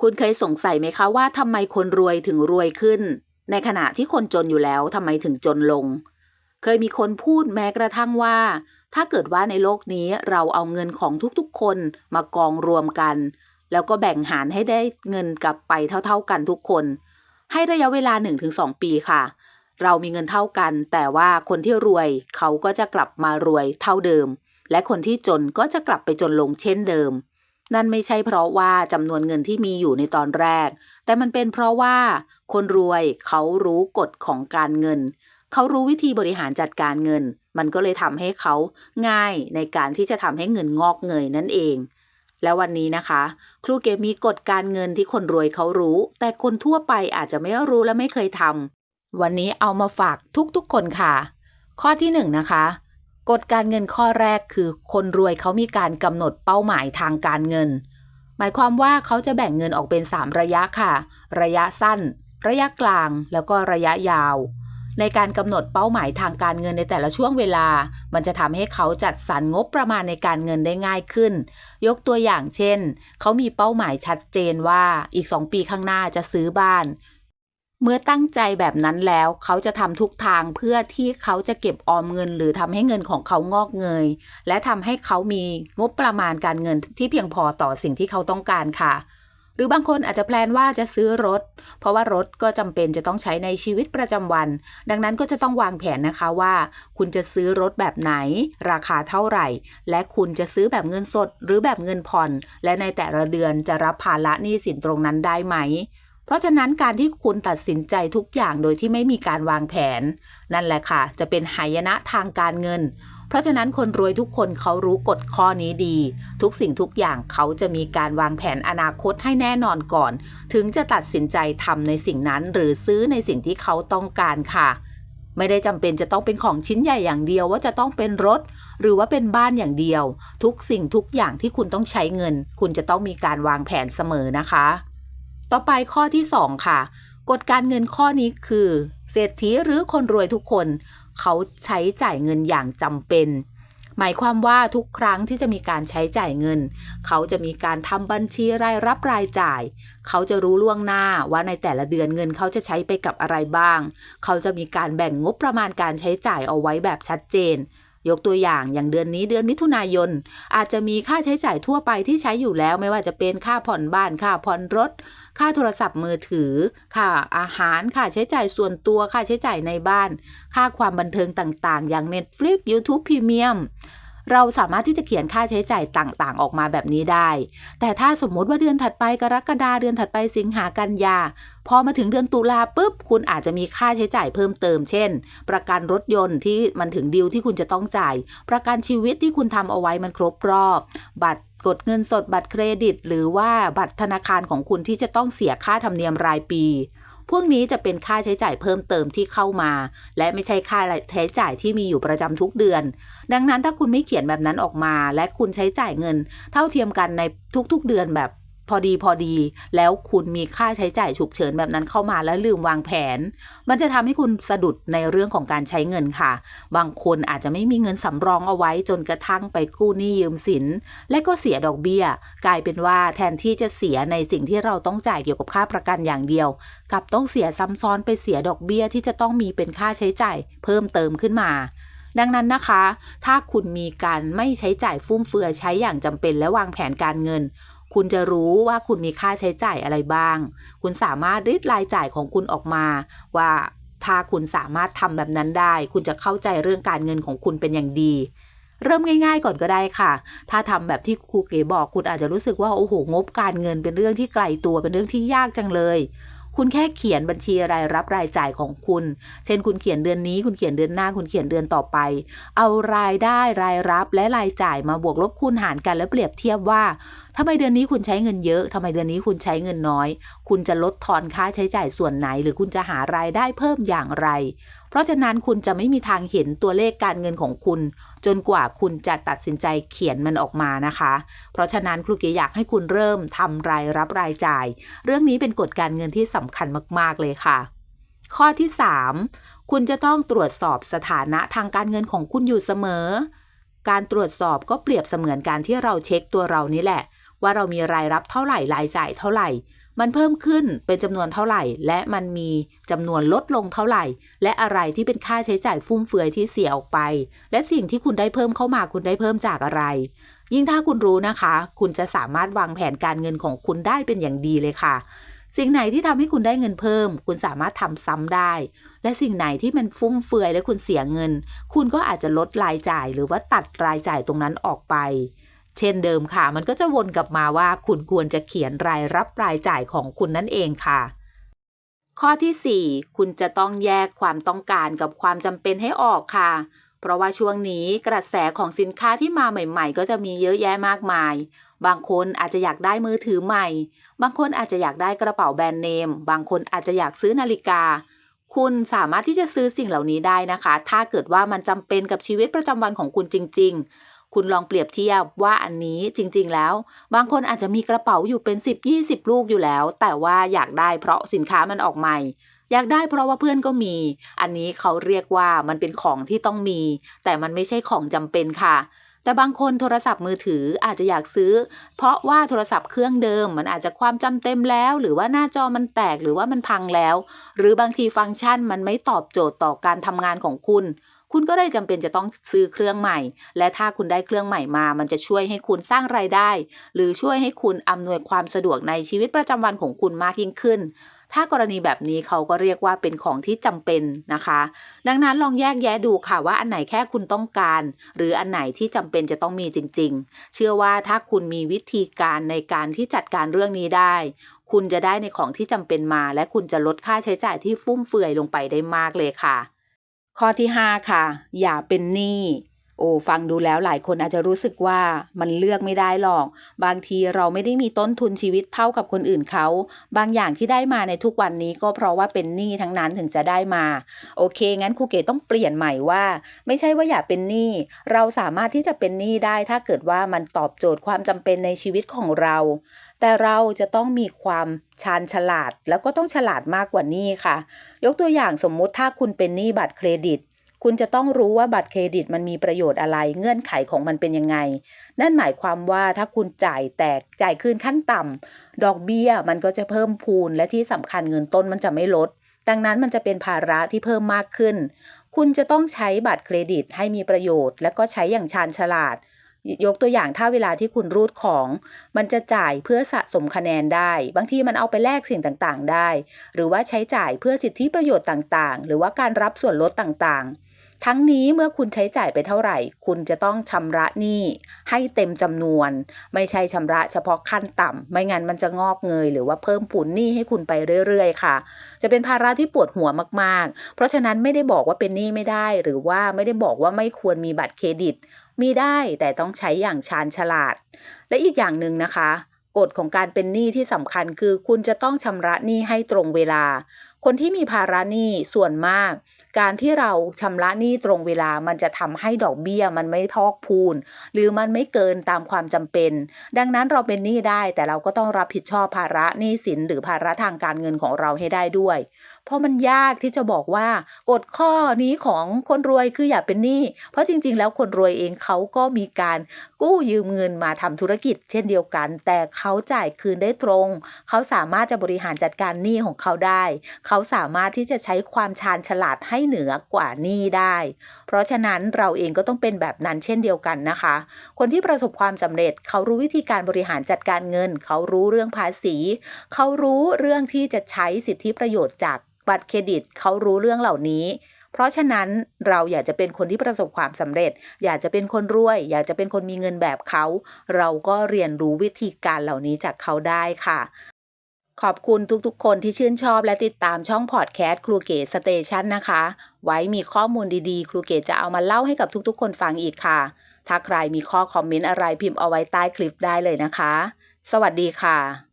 คุณเคยสงสัยไหมคะว่าทำไมคนรวยถึงรวยขึ้น ในขณะที่คนจนอยู่แล้วทำไมถึงจนลง เคยมีคนพูดแม้กระทั่งว่า ถ้าเกิดว่าในโลกนี้เราเอาเงินของทุกๆ คนมากองรวมกัน แล้วก็แบ่งหารให้ได้เงินกลับไปเท่า ๆกันทุกคน ให้ระยะเวลา 1-2 ปีค่ะ เรามีเงินเท่ากัน แต่ว่าคนที่รวยเขาก็จะกลับมารวยเท่าเดิม และคนที่จนก็จะกลับไปจนลงเช่นเดิม นั่นไม่ใช่เพราะว่าจำนวนเงินที่มีอยู่ในตอนแรก แต่มันเป็นเพราะว่า คนรวยเขารู้กฎของการเงิน เขารู้วิธีบริหารจัดการเงิน มันก็เลยทำให้เขาง่ายในการที่จะทำให้เงินงอกเงยนั่นเอง แล้ววันนี้นะคะ ครูเกมมีกฎการเงินที่คนรวยเขารู้ แต่คนทั่วไปอาจจะไม่รู้และไม่เคยทำวันนี้เอามาฝากทุกๆคนค่ะ ข้อที่หนึ่งนะคะ กฎการเงินข้อแรกคือ คนรวยเขามีการกำหนดเป้าหมายทางการเงิน หมายความว่าเขาจะแบ่งเงินออกเป็น 3 ระยะค่ะ ระยะสั้น ระยะกลาง แล้วก็ระยะยาว ในการกำหนดเป้าหมายทางการเงินในแต่ละช่วงเวลา มันจะทำให้เขาจัดสรรงบประมาณในการเงินได้ง่ายขึ้น ยกตัวอย่างเช่น เขามีเป้าหมายชัดเจนว่าอีก 2 ปีข้างหน้าจะซื้อบ้าน เมื่อตั้งใจแบบนั้นแล้วเขาจะทำทุกทางเพื่อที่เขาจะเก็บออมเงิน หรือทำให้เงินของเขางอกเงย และทำให้เขามีงบประมาณการเงินที่เพียงพอต่อสิ่งที่เขาต้องการค่ะ หรือบางคนอาจจะแพลนว่าจะซื้อรถ เพราะว่ารถก็จำเป็นจะต้องใช้ในชีวิตประจำวัน ดังนั้นก็จะต้องวางแผนนะคะว่า คุณจะซื้อรถแบบไหน ราคาเท่าไหร่ และคุณจะซื้อแบบเงินสด หรือแบบเงินผ่อน และในแต่ละเดือนจะรับภาระหนี้สินตรงนั้นได้ไหม เพราะฉะนั้นการที่คุณตัดสินใจทุกอย่างโดยที่ไม่มีการวางแผน นั่นแหละค่ะ จะเป็นหายนะทางการเงิน เพราะฉะนั้นคนรวยทุกคนเขารู้กฎข้อนี้ดี ทุกสิ่งทุกอย่างเขาจะมีการวางแผนอนาคตให้แน่นอนก่อน ถึงจะตัดสินใจทำในสิ่งนั้น หรือซื้อในสิ่งที่เขาต้องการค่ะไม่ได้จำเป็นจะต้องเป็นของชิ้นใหญ่อย่างเดียวว่าจะต้องเป็นรถ หรือว่าเป็นบ้านอย่างเดียว ทุกสิ่งทุกอย่างที่คุณต้องใช้เงิน คุณจะต้องมีการวางแผนเสมอนะคะ ต่อไปข้อที่ 2 ค่ะ กฎการเงินข้อนี้คือ เศรษฐีหรือคนรวยทุกคน เขาใช้จ่ายเงินอย่างจำเป็น หมายความว่าทุกครั้งที่จะมีการใช้จ่ายเงิน เขาจะมีการทำบัญชีรายรับรายจ่าย เขาจะรู้ล่วงหน้าว่าในแต่ละเดือนเงินเขาจะใช้ไปกับอะไรบ้าง เขาจะมีการแบ่งงบประมาณการใช้จ่ายเอาไว้แบบชัดเจน ยกตัวอย่างอย่างเดือนนี้เดือนมิถุนายน อาจจะมีค่าใช้จ่ายทั่วไปที่ใช้อยู่แล้ว ไม่ว่าจะเป็นค่าผ่อนบ้านค่าผ่อนรถ ค่าโทรศัพท์มือถือ ค่าอาหารค่าใช้จ่ายส่วนตัวค่าใช้จ่ายในบ้าน ค่าความบันเทิงต่างๆ อย่าง Netflix YouTube Premium เราสามารถที่จะเขียนค่าใช้จ่ายต่างๆ ออกมาแบบนี้ได้ แต่ถ้าสมมติว่าเดือนถัดไปกรกฎาเดือนถัดไปสิงหากันยา พอมาถึงเดือนตุลาปุ๊บ คุณอาจจะมีค่าใช้จ่ายเพิ่มเติม เช่น ประกันรถยนต์ที่มันถึงดิวที่คุณจะต้องจ่าย ประกันชีวิตที่คุณทำเอาไว้มันครบรอบ บัตรกดเงินสดบัตรเครดิต หรือว่าบัตรธนาคารของคุณที่จะต้องเสียค่าธรรมเนียมรายปี พวกนี้จะเป็นค่าใช้จ่ายเพิ่มเติมที่เข้ามา และไม่ใช่ค่าใช้จ่ายที่มีอยู่ประจำทุกเดือน ดังนั้นถ้าคุณไม่เขียนแบบนั้นออกมา และคุณใช้จ่ายเงิน เท่าเทียมกันในทุกๆเดือนแบบ พอดีพอดี แล้วคุณมีค่าใช้จ่ายฉุกเฉินแบบนั้นเข้ามาแล้วลืมวางแผน มันจะทำให้คุณสะดุดในเรื่องของการใช้เงินค่ะ บางคนอาจจะไม่มีเงินสำรองเอาไว้จนกระทั่งไปกู้หนี้ยืมสิน และก็เสียดอกเบี้ย กลายเป็นว่าแทนที่จะเสียในสิ่งที่เราต้องจ่ายเกี่ยวกับค่าประกันอย่างเดียว กับต้องเสียซ้ำซ้อนไปเสียดอกเบี้ยที่จะต้องมีเป็นค่าใช้จ่าย เพิ่มเติมขึ้นมาดังนั้นนะคะ ถ้าคุณมีการไม่ใช้จ่ายฟุ่มเฟือยใช้อย่างจำเป็นและวางแผนการเงิน คุณจะรู้ว่าคุณมีค่าใช้จ่ายอะไรบ้าง คุณสามารถริดรายจ่ายของคุณออกมา ว่าถ้าคุณสามารถทำแบบนั้นได้ คุณจะเข้าใจเรื่องการเงินของคุณเป็นอย่างดีเริ่มง่าย ๆ ก่อนก็ได้ค่ะ ถ้าทำแบบที่ครูเก๋บอกคุณอาจจะรู้สึกว่าโอ้โหงบการเงินเป็นเรื่องที่ไกลตัวเป็นเรื่องที่ยากจังเลย คุณแค่เขียนบัญชีรายรับรายจ่ายของคุณ เช่น คุณเขียนเดือนนี้ คุณเขียนเดือนหน้า คุณเขียนเดือนต่อไป เอารายได้รายรับและรายจ่ายมาบวกลบคูณหารกันแล้วเปรียบเทียบว่า ทำไมเดือนนี้คุณใช้เงินเยอะทำไมเดือนนี้คุณใช้เงินน้อย คุณจะลดทอนค่าใช้จ่ายส่วนไหน หรือคุณจะหารายได้เพิ่มอย่างไร เพราะฉะนั้นคุณจะไม่มีทางเห็นตัวเลขการเงินของคุณ จนกว่าคุณจะตัดสินใจเขียนมันออกมานะคะ เพราะฉะนั้นครูเก๋อยากให้คุณเริ่มทำรายรับรายจ่าย เรื่องนี้เป็นกฎการเงินที่สำคัญมาก ๆ เลยค่ะ ข้อที่ 3 คุณจะต้องตรวจสอบสถานะทางการเงินของคุณอยู่เสมอการตรวจสอบก็เปรียบเสมือนการที่เราเช็คตัวเรานี่แหละ ว่าเรามีรายรับเท่าไหร่รายจ่ายเท่าไหร่ มันเพิ่มขึ้นเป็นจำนวนเท่าไหร่ และมันมีจำนวนลดลงเท่าไหร่ และอะไรที่เป็นค่าใช้จ่ายฟุ่มเฟือยที่เสียออกไป และสิ่งที่คุณได้เพิ่มเข้ามาคุณได้เพิ่มจากอะไร ยิ่งถ้าคุณรู้นะคะ คุณจะสามารถวางแผนการเงินของคุณได้เป็นอย่างดีเลยค่ะสิ่งไหนที่ทำให้คุณได้เงินเพิ่ม คุณสามารถทำซ้ำได้ และสิ่งไหนที่มันฟุ่มเฟือยและคุณเสียเงิน คุณก็อาจจะลดรายจ่ายหรือว่าตัดรายจ่ายตรงนั้นออกไป เช่นเดิมค่ะ มันก็จะวนกลับมาว่าคุณควรจะเขียนรายรับรายจ่ายของคุณนั่นเองค่ะ ข้อที่ 4 คุณจะต้องแยกความต้องการกับความจำเป็นให้ออกค่ะ เพราะว่าช่วงนี้กระแสของสินค้าที่มาใหม่ ๆ ก็จะมีเยอะแยะมากมาย บางคนอาจจะอยากได้มือถือใหม่ บางคนอาจจะอยากได้กระเป๋าแบรนด์เนม บางคนอาจจะอยากซื้อนาฬิกาคุณสามารถที่จะซื้อสิ่งเหล่านี้ได้นะคะ ถ้าเกิดว่ามันจำเป็นกับชีวิตประจำวันของคุณจริงๆ คุณลองเปรียบเทียบว่าอันนี้จริง ๆ แล้ว บางคนอาจจะมีกระเป๋าอยู่เป็น 10-20 ลูกอยู่แล้ว แต่ว่าอยากได้เพราะสินค้ามันออกใหม่ อยากได้เพราะว่าเพื่อนก็มี อันนี้เขาเรียกว่ามันเป็นของที่ต้องมี แต่มันไม่ใช่ของจำเป็นค่ะแต่บางคนโทรศัพท์มือถืออาจจะอยากซื้อ เพราะว่าโทรศัพท์เครื่องเดิม มันอาจจะความจำเต็มแล้ว หรือว่าหน้าจอมันแตกหรือว่ามันพังแล้ว หรือบางทีฟังก์ชันมันไม่ตอบโจทย์ต่อการทำงานของคุณ คุณก็ได้จำเป็นจะต้องซื้อเครื่องใหม่ และถ้าคุณได้เครื่องใหม่มา มันจะช่วยให้คุณสร้างรายได้ หรือช่วยให้คุณอำนวยความสะดวกในชีวิตประจำวันของคุณมากยิ่งขึ้น ถ้ากรณีแบบนี้เขาก็เรียกว่าเป็นของที่จำเป็นนะคะ ดังนั้นลองแยกแยะดูค่ะว่าอันไหนแค่คุณต้องการ หรืออันไหนที่จำเป็นจะต้องมีจริง ๆ เชื่อว่าถ้าคุณมีวิธีการในการที่จัดการเรื่องนี้ได้ คุณจะได้ในของที่จำเป็นมา และคุณจะลดค่าใช้จ่ายที่ฟุ่มเฟือยลงไปได้มากเลยค่ะ ข้อที่ 5 ค่ะ อย่าเป็นหนี้ โอ้ฟังดูแล้วหลายคนอาจจะรู้สึกว่ามันเลือกไม่ได้หรอก บางทีเราไม่ได้มีต้นทุนชีวิตเท่ากับคนอื่นเขา บางอย่างที่ได้มาในทุกวันนี้ก็เพราะว่าเป็นหนี้ทั้งนั้นถึงจะได้มา โอเค งั้นครูเก๋ต้องเปลี่ยนใหม่ว่า ไม่ใช่ว่าอย่าเป็นหนี้เราสามารถที่จะเป็นหนี้ได้ ถ้าเกิดว่ามันตอบโจทย์ความจำเป็นในชีวิตของเรา แต่เราจะต้องมีความชาญฉลาด แล้วก็ต้องฉลาดมากกว่านี้ค่ะ ยกตัวอย่างสมมุติถ้าคุณเป็นหนี้บัตรเครดิต คุณจะต้องรู้ว่าบัตรเครดิตมันมีประโยชน์อะไร เงื่อนไขของมันเป็นยังไง นั่นหมายความว่าถ้าคุณจ่ายแตกจ่ายคืนขั้นต่ำดอกเบี้ยมันก็จะเพิ่มพูนและที่สำคัญเงินต้นมันจะไม่ลด ดังนั้นมันจะเป็นภาระที่เพิ่มมากขึ้น คุณจะต้องใช้บัตรเครดิตให้มีประโยชน์ และก็ใช้อย่างชาญฉลาดยกตัวอย่างถ้าเวลาที่คุณรูดของ มันจะจ่ายเพื่อสะสมคะแนนได้ บางทีมันเอาไปแลกสิ่งต่างๆ ได้ หรือว่าใช้จ่ายเพื่อสิทธิประโยชน์ต่างๆ หรือว่าการรับส่วนลดต่างๆ ทั้งนี้เมื่อคุณใช้จ่ายไปเท่าไหร่ คุณจะต้องชำระหนี้ให้เต็มจำนวน ไม่ใช่ชำระเฉพาะขั้นต่ำไม่งั้นมันจะงอกเงย หรือว่าเพิ่มผูนหนี้ให้คุณไปเรื่อยๆ ค่ะ จะเป็นภาระที่ปวดหัวมากๆ เพราะฉะนั้นไม่ได้บอกว่าเป็นหนี้ไม่ได้ หรือว่าไม่ได้บอกว่าไม่ควรมีบัตรเครดิต มีได้แต่ต้องใช้อย่างชาญฉลาด และอีกอย่างหนึ่งนะคะกฎของการเป็นหนี้ที่สำคัญคือคุณจะต้องชำระหนี้ให้ตรงเวลา คนที่มีภาระหนี้ส่วนมาก การที่เราชำระหนี้ตรงเวลามันจะทำให้ดอกเบี้ยมันไม่พอกพูน หรือมันไม่เกินตามความจำเป็น ดังนั้นเราเป็นหนี้ได้แต่เราก็ต้องรับผิดชอบภาระหนี้สินหรือภาระทางการเงินของเราให้ได้ด้วย เพราะมันยากที่จะบอกว่ากฎข้อนี้ของคนรวยคืออย่าเป็นหนี้ เพราะจริง ๆ แล้วคนรวยเองเขาก็มีการกู้ยืมเงินมาทำธุรกิจ เช่นเดียวกัน แต่เขาจ่ายคืนได้ตรง เขาสามารถจะบริหารจัดการหนี้ของเขาได้เขาสามารถที่จะใช้ความชาญฉลาดให้เหนือกว่านี้ได้ เพราะฉะนั้นเราเองก็ต้องเป็นแบบนั้นเช่นเดียวกันนะคะ คนที่ประสบความสำเร็จ เขารู้วิธีการบริหารจัดการเงิน เขารู้เรื่องภาษี เขารู้เรื่องที่จะใช้สิทธิประโยชน์จากบัตรเครดิต เขารู้เรื่องเหล่านี้เพราะฉะนั้นเราอยากจะเป็นคนที่ประสบความสำเร็จ อยากจะเป็นคนรวย อยากจะเป็นคนมีเงินแบบเขา เราก็เรียนรู้วิธีการเหล่านี้จากเขาได้ค่ะ ขอบคุณทุกๆ คนที่ชื่นชอบและติดตามช่องพอดแคสต์ครูเก๋สเตชันนะคะ ไว้มีข้อมูลดีๆ ครูเก๋จะเอามาเล่าให้กับทุกๆ คนฟังอีกค่ะ ถ้าใครมีข้อคอมเมนต์อะไรพิมพ์เอาไว้ใต้คลิปได้เลยนะคะ สวัสดีค่ะ